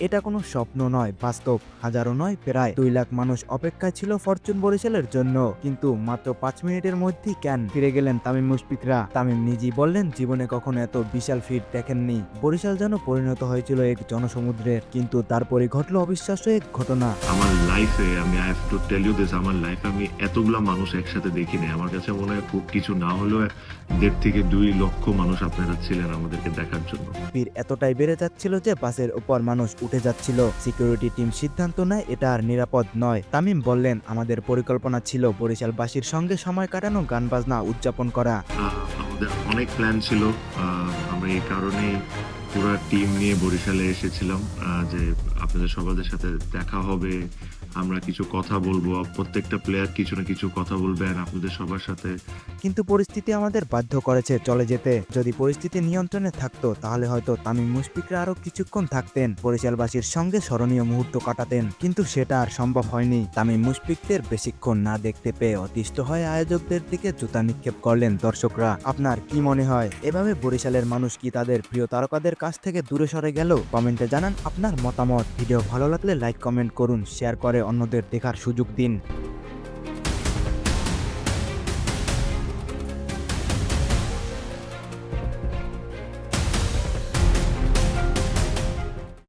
এটা কোনো স্বপ্ন নয় বাস্তব। হাজারো নয় প্রায় দুই লাখ মানুষ অপেক্ষায় ছিল ফরচুন বরিশালের জন্য। কিন্তু মাত্র পাঁচ মিনিটের মধ্যেই কেন ফিরে গেলেন তামিম মুশফিকরা। তামিম নিজেই বললেন জীবনে কখনো এত বিশাল ফিট দেখেননি। বরিশাল যেন পরিণত হয়েছিল এক জনসমুদ্রের। কিন্তু তারপরে ঘটলো অবিশ্বাস্য এক ঘটনা। আমার লাইফে আমি I have to tell you this আমার লাইফে আমি এতগুলা মানুষ একসাথে দেখিনি। আমার কাছে মনে হয় খুব কিছু না হলেও দেড় থেকে দুই লক্ষ মানুষ আপনারা ছিলেন আমাদেরকে দেখার জন্য। ভিড় এতটাই বেড়ে যাচ্ছিল যে বাসের উপর মানুষ উঠে যাচ্ছিল। সিকিউরিটি টিম সিদ্ধান্ত নেয় এটা আর নিরাপদ নয়। তামিম বললেন, আমাদের পরিকল্পনা ছিল বরিশালবাসীর সঙ্গে সময় কাটানো গান বাজনা উদযাপন করা। আমাদের অনেক প্ল্যান ছিল। আমরা এই কারণে পুরো টিম নিয়ে বরিশালে এসেছিলাম যে আপনাদের সবাদের সাথে দেখা হবে আমরা কিছু কথা বলব, প্রত্যেকটা প্লেয়ার কিছু না কিছু কথা বলবেন আপনাদের সবার সাথে। কিন্তু পরিস্থিতি আমাদের বাধ্য করেছে চলে যেতে। যদি পরিস্থিতি নিয়ন্ত্রণে থাকতো, তাহলে হয়তো তামিম মুশফিকরা আরও কিছুক্ষণ থাকতেন, বরিশালবাসীর সঙ্গে স্মরণীয় মুহূর্ত কাটাতেন। কিন্তু সেটা আর সম্ভব হয়নি। তামিম মুশফিকদের বেশিক্ষণ না দেখতে পেয়ে অতিষ্ঠ হয়ে আয়োজকদের দিকে জুতা নিক্ষেপ করলেন দর্শকরা। আপনার কি মনে হয়? এভাবে বরিশালের মানুষ কি তাদের প্রিয় তারকাদের কাছ থেকে দূরে সরে গেল? কমেন্টে জানান আপনার মতামত। ভিডিও ভালো লাগলে লাইক, কমেন্ট করুন, শেয়ার করে অন্যদের দেখার সুযোগ দিন।